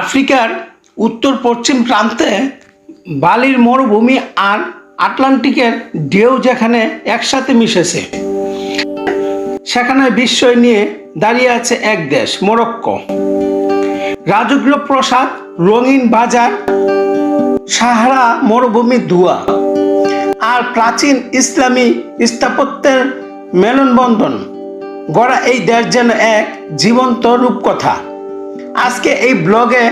আফ্রিকার উত্তর পশ্চিম প্রান্তে বালির মরুভূমি আর আটলান্টিকের ঢেউ যেখানে একসাথে মিশেছে, সেখানে বিস্ময় নিয়ে দাঁড়িয়ে আছে এক দেশ, মরক্কো। রাজকীয় প্রসাদ, রঙিন বাজার, সাহারা মরুভূমি ধোয়া আর প্রাচীন ইসলামী স্থাপত্যের মেলনবন্ধন গড়া এই দেশ যেন এক জীবন্ত রূপকথা। আজকে এই ব্লগে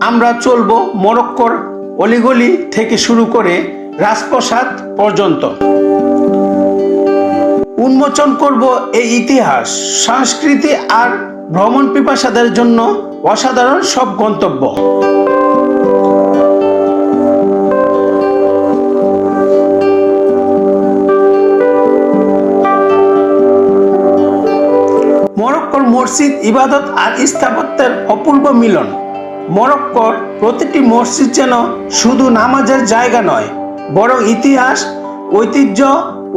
আমরা চলব মরক্কোর অলিগলি থেকে শুরু করে রাজপ্রসাদ পর্যন্ত। উন্মোচন করব এই ইতিহাস, সংস্কৃতি আর ভ্রমণ পিপাসাদের জন্য অসাধারণ সব গন্তব্য। মরক্কোর মসজিদ, ইবাদত আর স্থাপত্যের অপূর্ব মিলন। মরক্কোর প্রতিটি মসজিদ যেন শুধু নামাজের জায়গা নয়, বরং ইতিহাস, ঐতিহ্য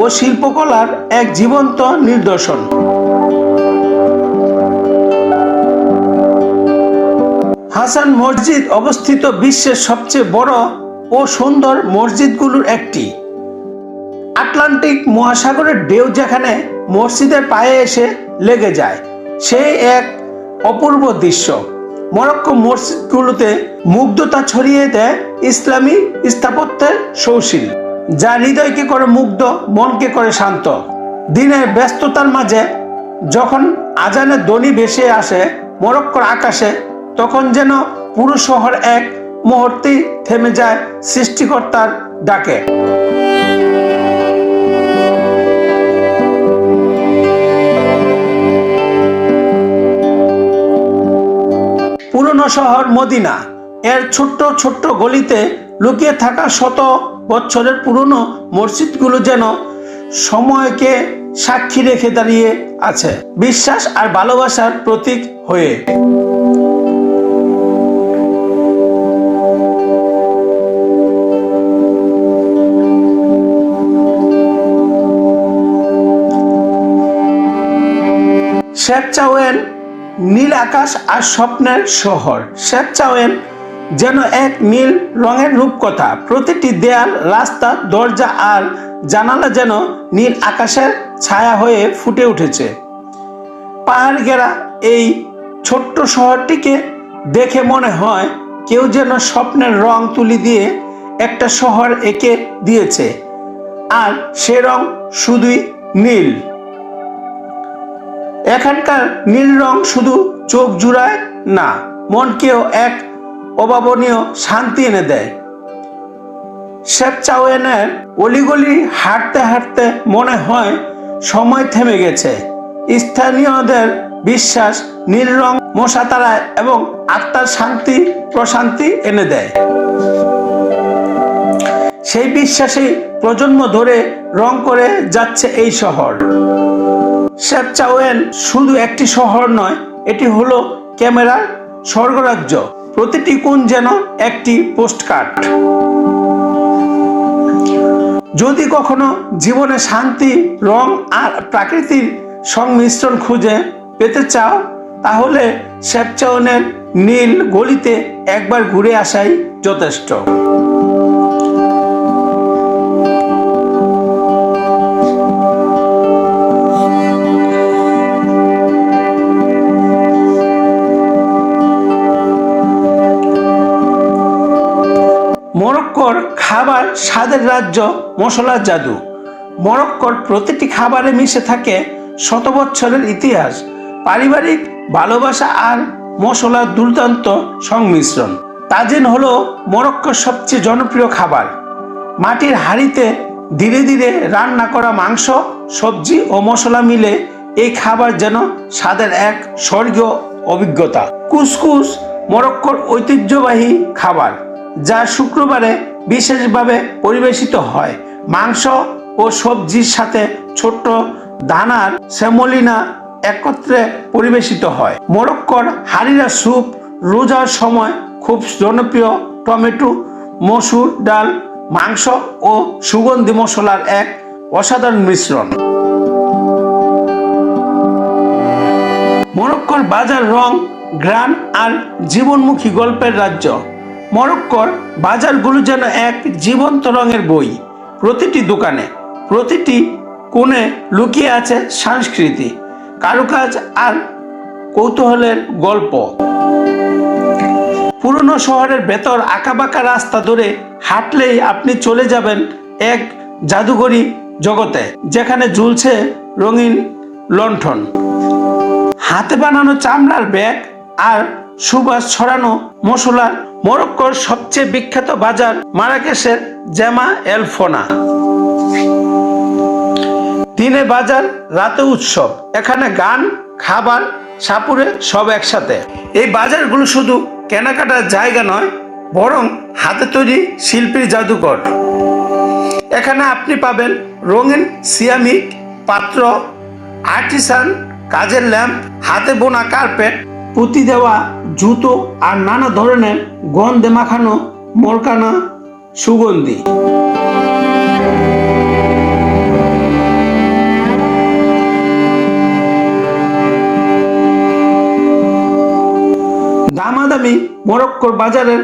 ও শিল্পকলার এক জীবন্ত নিদর্শন। হাসান মসজিদ অবস্থিত বিশ্বের সবচেয়ে বড় ও সুন্দর মসজিদগুলোর একটি। আটলান্টিক মহাসাগরের ঢেউ যেখানে মসজিদের পায়ে এসে লেগে যায় সেই এক অপূর্ব দৃশ্য। মরক্কো মসজিদগুলোতে মুগ্ধতা ছড়িয়ে দেয় ইসলামী স্থাপত্যের সৌশীল, যা হৃদয়কে করে মুগ্ধ, মনকে করে শান্ত। দিনের ব্যস্ততার মাঝে যখন আজানের ধ্বনি ভেসে আসে মরক্কোর আকাশে, তখন যেন পুরো শহর এক মুহূর্তেই থেমে যায় সৃষ্টিকর্তার ডাকে। পুরনো শহর মদিনা। এর ছোট্ট ছোট্ট গলিতে লুকিয়ে থাকা শত বছরের পুরনো মসজিদগুলো যেন সময়কে সাক্ষী রেখে দাঁড়িয়ে আছে। বিশ্বাস আর ভালোবাসার প্রতীক হয়ে। শেপচাওয়েন নীল আকাশ আর স্বপ্নের শহর। শেপচাওয়েন যেন এক নীল রঙের রূপকথা। প্রতিটি দেয়াল, রাস্তা, দরজা আর জানালা যেন নীল আকাশের ছায়া হয়ে ফুটে উঠেছে। পাহাড় ঘেরা এই ছোট্ট শহরটিকে দেখে মনে হয় কেউ যেন স্বপ্নের রং তুলি দিয়ে একটা শহর এঁকে দিয়েছে। আর সে রং শুধুই নীল। এখানকার নীল রং শুধু চোখ জুড়ায় না, মনকেও এক অভাবনীয় শান্তি এনে দেয়। শেপচাওয়েনের অলিগলি হাঁটতে হাঁটতে মনে হয় সময় থেমে গেছে। স্থানীয়দের বিশ্বাস নীল রং মশা তারায় এবং আত্মার শান্তি, প্রশান্তি এনে দেয়। সেই বিশ্বাসেই প্রজন্ম ধরে রং করে যাচ্ছে এই শহর। শেপচাওয়েন শুধু একটি শহর নয়, এটি হলো ক্যামেরার স্বর্গরাজ্য। প্রতিটি কোণ যেন একটি পোস্টকার্ড। যদি কখনো জীবনে শান্তি, রং আর প্রাকৃতিক সংমিশ্রণ খুঁজে পেতে চাও, তাহলে শেপচাওনের নীল গলিতে একবার ঘুরে আসাই যথেষ্ট। মরক্কোর খাবার স্বাদের রাজ্য মশলার জাদু। মরক্কোর প্রতিটি খাবারে মিশে থাকে শত বছরের ইতিহাস, পারিবারিক ভালোবাসা আর মশলার দুর্দান্ত সংমিশ্রণ। তাজিন হলো মরক্কোর সবচেয়ে জনপ্রিয় খাবার। মাটির হাঁড়িতে ধীরে ধীরে রান্না করা মাংস, সবজি ও মশলা মিলে এই খাবার যেন স্বাদের এক স্বর্গীয় অভিজ্ঞতা। কুসকুস মরক্কোর ঐতিহ্যবাহী খাবার। যা শুক্রবারে বিশেষভাবে পরিবেশিত হয়। মাংস ও সবজির সাথে ছোট্ট দানার সেমোলিনা একত্রে পরিবেশিত হয়। মরক্কর হারিরা স্যুপ রোজার সময় খুব জনপ্রিয়। টমেটো, মসুর ডাল, মাংস ও সুগন্ধি মশলার এক অসাধারণ মিশ্রণ। মরক্কোর বাজার রং গ্রান আর জীবনমুখী গল্পের রাজ্য। মরক্কোর বাজারগুলো যেন এক জীবন্ত রঙের বই। প্রতিটি দোকানে, প্রতিটি কোণে লুকিয়ে আছে সংস্কৃতি, কারুকাজ আর কৌতূহলের গল্প। পুরনো শহরের ভেতর আঁকাবাঁকা রাস্তা ধরে হাঁটলেই আপনি চলে যাবেন এক জাদুঘরি জগতে, যেখানে ঝুলছে রঙিন লণ্ঠন। হাতে বানানো চামড়ার ব্যাগ আর সুবাস ছড়ানো মশলা মরক্কোর সবচেয়ে বিখ্যাত বাজার মারাকেশের জামা এলফোনা। দিনে বাজার, রাতে উৎসব। এখানে গান, খাবার, সাপুরে সব একসাথে। এই বাজারগুলো শুধু কেনাকাটার জায়গা নয়, বরং হাতে তৈরি শিল্পীর জাদুঘর। এখানে আপনি পাবেন রঙিন সিয়ামিক পাত্র, আর্টিসান, কাজের ল্যাম্প, হাতে বোনা কার্পেট পুঁতি দেওয়া জুতো আর নানা ধরনের গন্ধে মাখানো মোরকানা সুগন্ধি। দামাদামি মরক্কোর বাজারের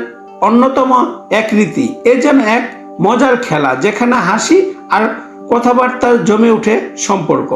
অন্যতম এক রীতি। এ যেন এক মজার খেলা, যেখানে হাসি আর কথাবার্তার জমে ওঠে সম্পর্ক।